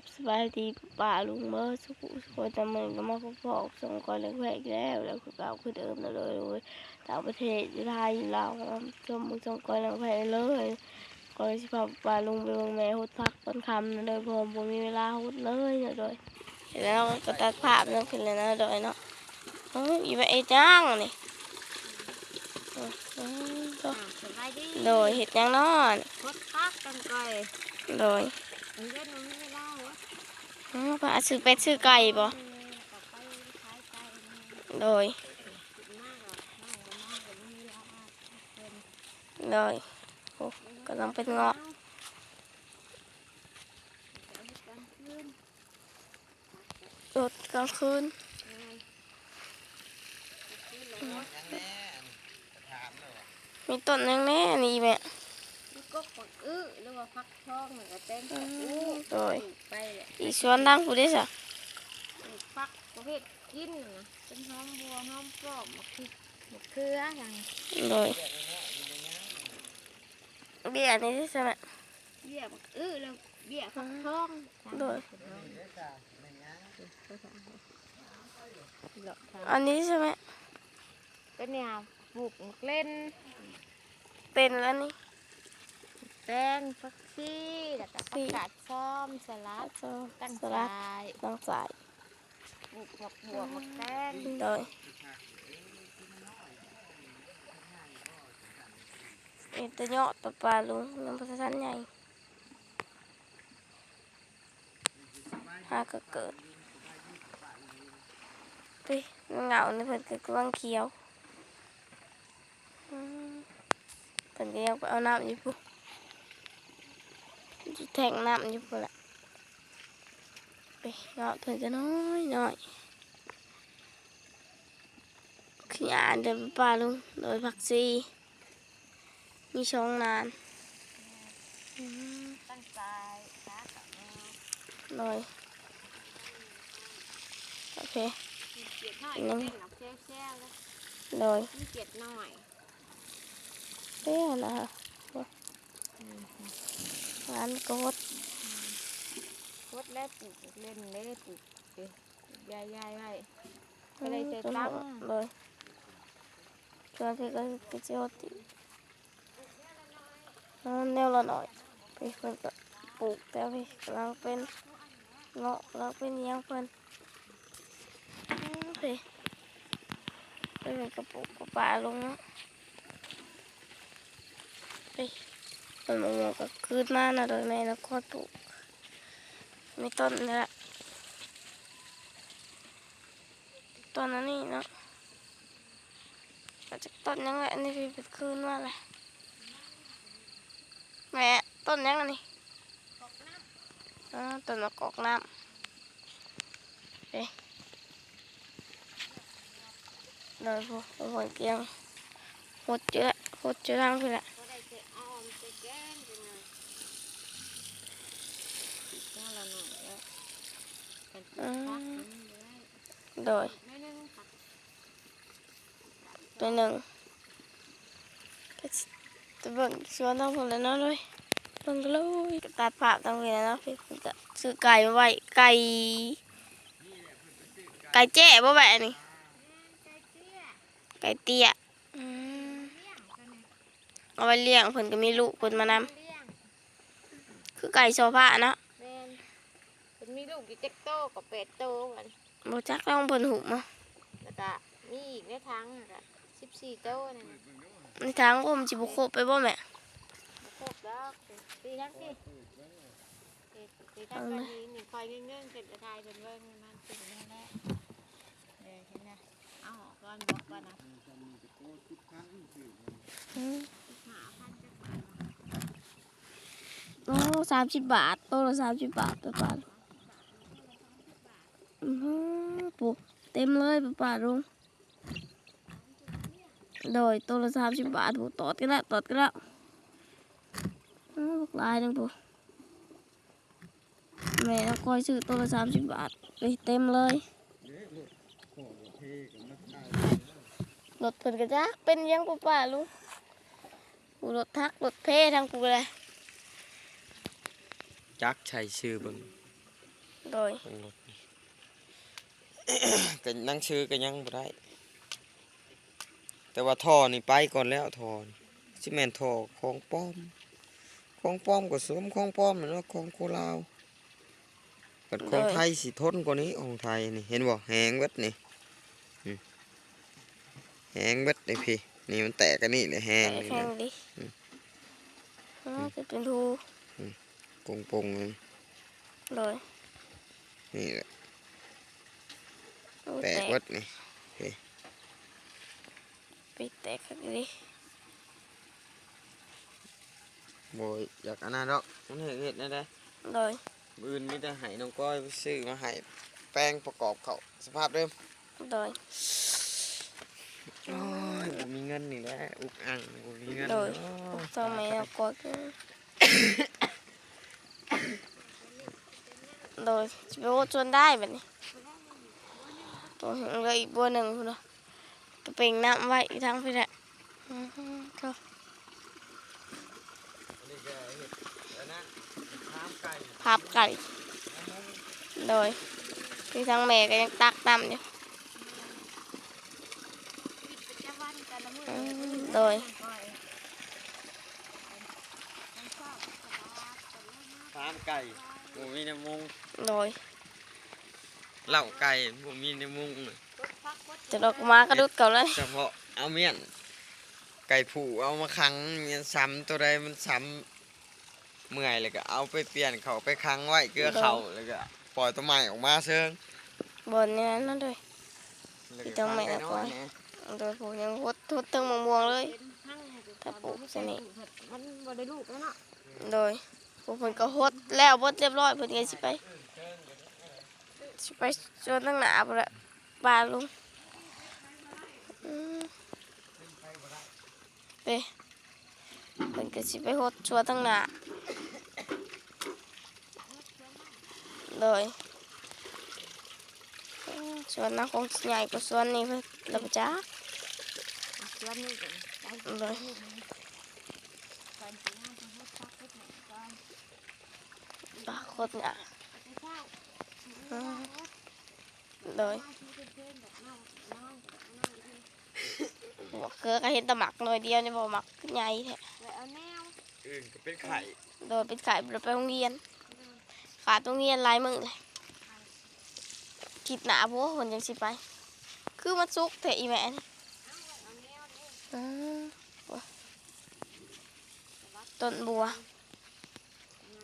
บสบายดีป่าลุงเมื่อสุขสุขคนแต่มันก็มาพบๆส่งก่อนแรกแรกแล้วแล้วคือเก่าคือเดิมแล้วเลยเลยต่างประเทศอยู่ไทยอยู่ลาวชมมึงส่งก่อนแรกแรกเลยก็เลยสิพาป่าลุงไปเบิ่งแม่หุดพักต้นคำนั่นเลยเพอผมมีเวลาหุดเลยเนี่ยโดยเห็นแล้วก็ตัดภาพนั่นขึ้นเลยนะโดยเนาะเฮ้ยอีไปเอจ้างนี่เออเอออ่าสบายดีโดยเห็ดหยังนอนพดพักกันก่อยโดย มันเย็นมันไม่เล่าวะอ๋อพระซื้อเป็ดซื้อไก่บ่เออกลับไปขายไก่นี่โดยคิดมากหรอกน้องก็น้องก็ไม่มีเวลาเป็นโดยโอ้กำลังเป็นเงาะเดี๋ยวให้กลางคืนรถกลางคืนยังไงคืนเลยเนาะมีต้นหยังแน่นี่แม่ มันก็ปักอื้อหรือว่าพักท้องเหมือนกับเต้นปักอื้อโดยปลูกไปแหละอีสวนดังผู้ได้สะปลูกพักประเภทกินนะเป็นหอมบัวหอมปลอมมะพริกมะเขืออย่างโดยเบี้ยนี่ได้สะแม่เบี้ยบักอื้อแล้วเบี้ยฟักทองโดยหลอกทางอันนี้ใช่ไหมก็เนี่ยปลูกมะเล่น เป็นแล้วนี่ แตงฟักซี่แล้วก็ซี่ผักกาดซ้อมสลัดตั้งสลัดใจตั้งสายปลูกหมกบัวหมกแตงโดยเอ็นตะเนาะตะปลาลุงน้ำพัฒนใหญ่หาก็เกิดไปเหงาในเพิ่นก็กำลังเคี้ยวอืมเพิ่นก็ยังไปเอาน้ำอยู่ปุ๊บ อยู่แทงน้ำอยู่ปุ๊ละไปเงาะเพิ่นก็น้อยน้อยขี้อ่านเดินไปป่าลุงโดยผักซีมีช่องนานอืมตั้งใจขากับมือโดยโอเคมีเกียดหน่อยอืก็มเป็นหนักแช่ๆแล้วโดยมีเกียดหน่อยเอ๊ะนะ ร้านโกดพดแล้วปลูกเล่นเล่ปลูกเอ๊ะยายยายไว้ก็เลยใส่ตั้งเลยชวนที่ก็ไปเจียวติเอาแนวละหน่อยไปเพิ่นก็ปลูกแต่ไปกำลังเป็นเงาะกำลังเป็นอิหยังเพิ่นอืมไปไปเป็นกระปุกกระป่าลงเนาะไปต้นมะม่วงก็คืนมานะโดยแม่นะคอยปลูกมีต้นนี่แหละต้นนั้นนี่เนาะมาจากต้นยังไงอันนี้เป็นคืนว่าอะไรแม่ต้นยังอันนี้อ่าต้นมะกอกน้ำเอ๊ะเลยพวกพวเกียงหดเยอะหดเยอะทางคือแหละ ก็ได้จะอ้อมจะแกงจะไงก็ละหน่อยแล้วกันปลูกพักมันได้ โดยไม่นึงผักตัวหนึ่งก็จะเบิ่งชวนทั้งผมเลยเนาะเลยเบิ่งกันเลยตัดภาตั้งเลาเนาะพี่ผมจะซื้อไก่มาไว้ไก่ ไก่แจ้บ่แบบนี้ไก่เตี้ยเอาไว้เลี้ยงเพิ่นก็มีลูกเพิ่นมานำคือไก่โซฟาเนาะ กอยู่เจ็ดโตกับเป็ดโตกันบ่จักแล้วเพิ่นหุบมาแล้วก็มีอีกในทางก็สิบสี่โตนั่นน่ะในทางผมสิบ่ครบไปบ่แม่บ่ครบดอกตีทักดิตีทักกันนี้นี่คอยเงื่อนๆเสร็จจะทายเป็นเบิ่งมันถึงนั่นแหละเดี๋ยวเห็นนะเอาออกก่อนบอกก่อนนะอืมหาพันจะบาทโอ้สามสิบบาทโตละสามสิบบาทไปป่าอือหือปุ๊เต็มเลยไปป่าลุงโดยโตละสามสิบบาทปุ๊ตอดกันแล้วตอดกันแล้วอ้าวบักหลายหนึงปุ๊แม่เราคอยซื้อโตละสามสิบบาทไปเต็มเลยรถเพิ่นกระจักเป็นยังปุ๊ป่าลุงกูรถทักรถเพทั้งกูเลยจักใช้ชื่อเบิ่งโดยเบิ่งรถนี่ ก็นั่งชื่อก็ยังบ่ได้ แต่ว่าท่อนี่ไปก่อนแล้วท่อนี่สิแม่นท่อของป้อม ของป้อมก็สวมของป้อมนั่นเนาะของโคลาวเกิดของไทยสิทนกว่านี้ของไทยนี่เห็นบ่แหงเบิดนี่อืมแหงเบิดเลยพี่นี่มันแตกกันนี่เลยแหงแต่นี่แข็งนะดิอ๋อจะเป็นทูปงปงๆเลยโดยนี่แหละ โอ้แตแตกกเบิดนี่ไปแตกครับดิโบยอยากอันนั้นดอกมันเห็นเห็ดได้ได้โดยบืนไมแต่ได้ให้น้องก้อยไปซื้อมาให้แป้งประกอบเขาสภาพเดิมโดยโอ้ยบ่มีเงินนี่แหละอุกอังบ่มีเงินโดยเนาะทำไมเอากดโดยจะไปโอ้จนได้แบบนี้ ตัวเหลืออีกบัวหนึ่งคุณเนาะตัวเป่งน้ำไว้อีกทั้งพี่แหละอือฮึก็อันนี้ก็เห็ดอันนั้นข้ามไก่พับไก่ โดยพี่ทั้งแม่ก็ยังตักน้ำอยู่จะวันกันละมื้ออืเด้อมโดยข้ามไก่บ่มีน้ำมุงโดย เหล้าไก่บ่มีน้ำมุงน่ะจะดอกมากระดุดเก่าเลยเฉพาะเอาเมียนไก่ผูเอามาขังเมียนซ้ำตัวใดมันซ้ำเมื่อยเลยก็เอาไปเปลี่ยนเขาไปขังไว้เกลือเขาแล้วก็ปล่อยตัวใหม่ออกมาเชิงบนนี้นั่นด้วยแล้วพี่ก็ต้องขังไม่ไก่เอาน้อยไว้นะโดยผมยังทดทดตึงมะม่วงเลยเป็นหั่งให้ถ้าปลูกซะนี่มันบ่ได้ลูกแล้วเนาะโดยพวกเพิ่นก็ฮดแล้วบดเรียบร้อยเพิ่นก็สิไป สิไปชวนตั้งหนาพุ่นละปลาลุงอืมไปเพิ่นก็สิไปฮดชวนตั้งหนาโดยอืมสวนน่าคงสิใหญ่กว่าสวนนี้เพิ่นละบ่จ้าสวนนี้ก็ได้โดยก่อนสิย่างจะฮดพักเฮ็ดหยังก่อนปลาโคตรหนาไปเช้า อืมโดยมาที่เพิ่นๆแบบน้องน้องแบบน้องที่บอกเกลือก็เห็นแตะหมักหน่อยเดียวนี่บอกหมักใหญ่แท้ไว้เอาแนวอื่นก็เป็นไข่โดยเป็นขายไปโรงเรียน ขาดโรงเรียนหลายมือเลยคิดหนาพวกคนยังสิไป คือมันซุกแต่อีแม่นี่เอาแนวนี่อืมโอ้ยต้นบัว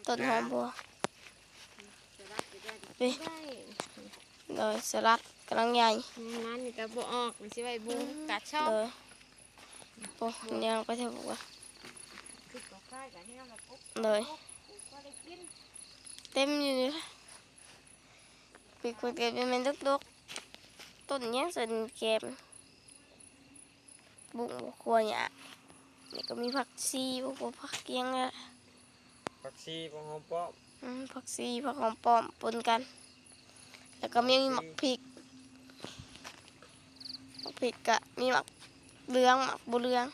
ต้นหอมบัวจะ รับจะได้ไปได้โดยสลัดกำลังใหญ่นั้นนี่ก็บ่ออกมันสิไว้บุงกัดชอบโดยโอ้ยยังไปเถอะบัวคือก็คล้ายกับแนวแบบปุ๊บโดยก็ได้กินเต็มอยู่นี่ละปีกคนเก็บเป็นมันดกๆต้นเนี้ยส่วนเก็บบุ้งบัวครัวเนี่ยนี่ก็มีผักชีพวกผักเกียงอะ ผักชีของหอมป้อมอืมผักชีผักหอมป้อมปนกัน แล้วก็มีหมักพริกหมักพริกกะมีหมักเหลืองหมักบุเรือง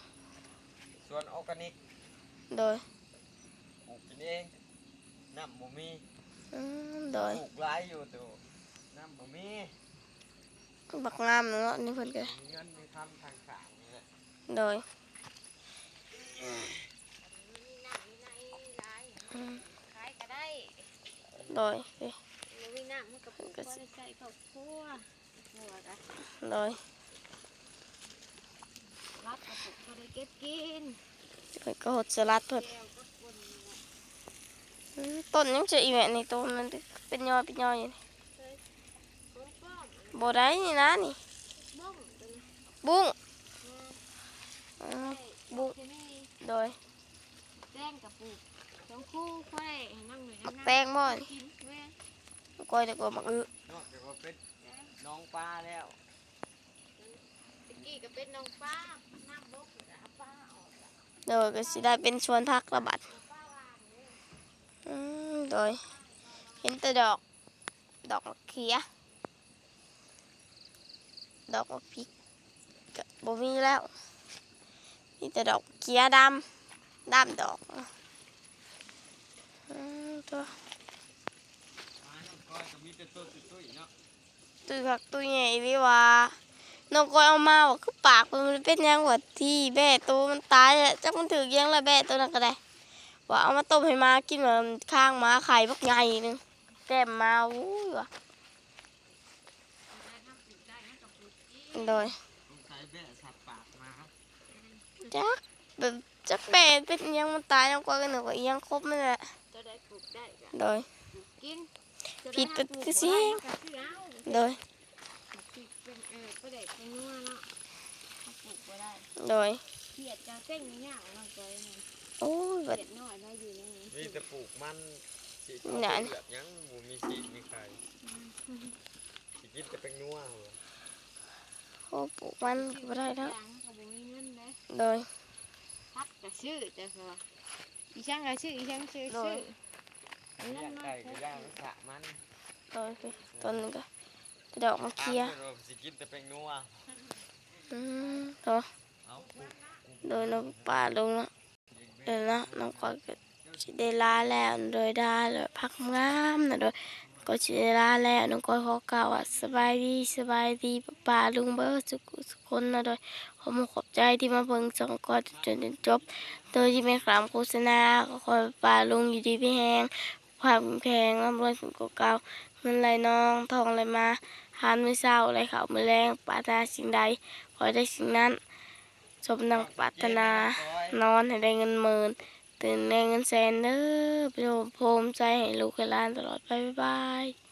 ส่วนออร์แกนิกโดยปลูกกินเองน้ำบ่มีอืมโดยปลูกหลายอยู่แตัวน้ำบ่มีบักงามเนาะนี่เพิ่นก็มีเงินมีทำทางขางนี่แหละโดย มีหน้ามีในหลาย อืม ขายก็ได้โดยเอ้ยบ่มีน้ำมันก็ปลูกก็ได้ใส่ข้าวคั่วคั่วก็โดยรับก็ปลูกก็ได้เก็บกินเพิ่นก็หดสลัดเพิ่นแก้วก็คนนี่แหละอืมต้นยังจะอีแม่นี่ต้นมันเป็นยอเป็นยออยู่นี่ของป้อมบ่ได้นี่นะนี่บ้องตัวนี้บุ้งมาอืมได้บุ้งที่นี่โดยแป้งกับป ลูกสองคู่ค่อยให้นั่งหน่อยบักนั่งแตงบ่นี่กินแม่ก้อยดีกว่าบักอึนอกจากว่าเป็นน้องปลาแล้วตะกี้ก็เป็นน้องป้าน้ำบกก็เอาป้าออกอะโดยก็สิได้เป็นชวนพักระบาดเอาป้าวางเลยอืมโดยเห็นแต่ดอก ดอกมะเขียดอกมะพริกก็บ่มีแล้วมีแต่ดอกเขียดำดำดอกอืม ตัวตุยผักตุยใหญ่วิวาน้องก้อยเอามาว่าคือปากมันเป็นยังว่าที่แบ่ตัวมันตายแล้วจักมันถือยังละแบ่ตัวนั้นก็ได้ว่าเอามาต้มให้มากินเหมือนข้างหมาไข่บักใหญ่นึงแก้มมาอู้ยว่ะโดยสงสัยแบะสัตว์ปากมาครับจักแบบจักแบ่เป็นยังมันตายน้องก้อยก็นึกว่อีหยังครบนั่นแหละ โดยกินผิดไปคือสิก็คือเอาโดยผิดเป็นเออก็ได้เป็นนัวเนาะเขาปลูกบ่ได้โดยเขียดจะเส้นยากน้องก้อยนี่โอ้ยเขีบัดยดน้อยได้อยู่ในนี้มีแต่ปลูกมันสินั่นเลือดยังบ่มีสีมีไข่สิกินแต่เป็นนัวเหรอโอ้ปลูกมันก็บ่ได้แล้วย่างก็บ่มีเงินเลยโดยพักก็ชื่อแต่ก็อีช่างก็ชื่ออีช่างชื่อโดยชื่อ อันอยานั้นกเนาะได้ก็ย่างสระมันโดยไปต้นนึงก็กระดอกมาเคลียร์ถามพิ่นว่าสิกินแต่เป็นนัวอืมโดยเอาปลูกโดยน้องป่าลงแล้วเดี๋ยวนะน้องก็สิได้ลาแล้วโดยได้เลยพักงามนะโดยก็สิได้ลาแล้วน้องก็ขอกล่าวว่าสบายดีสบายดีป่าลุงเบอร์สุขสุขคนนะโดยขอมขอบใจที่มาเบิ่งสองก็จนจนจบ โดยที่ไม่ขามโฆษณาก็คอยป่าลุงอยู่ดีพี่แหง ความแข็งร่ำรวยสุขเก่าเงินไหลนองทองไหลมาหานมือเศร้าไหลเขามือแรงปรารถนาสิ่งใดขอได้สิ่งนั้นสมดังปรารถนานอนให้ได้เงินหมื่นตื่นได้เงินแสนเด้อไปโภูมิใจให้ลูกให้ลานตลอดไปบ๊ายบาย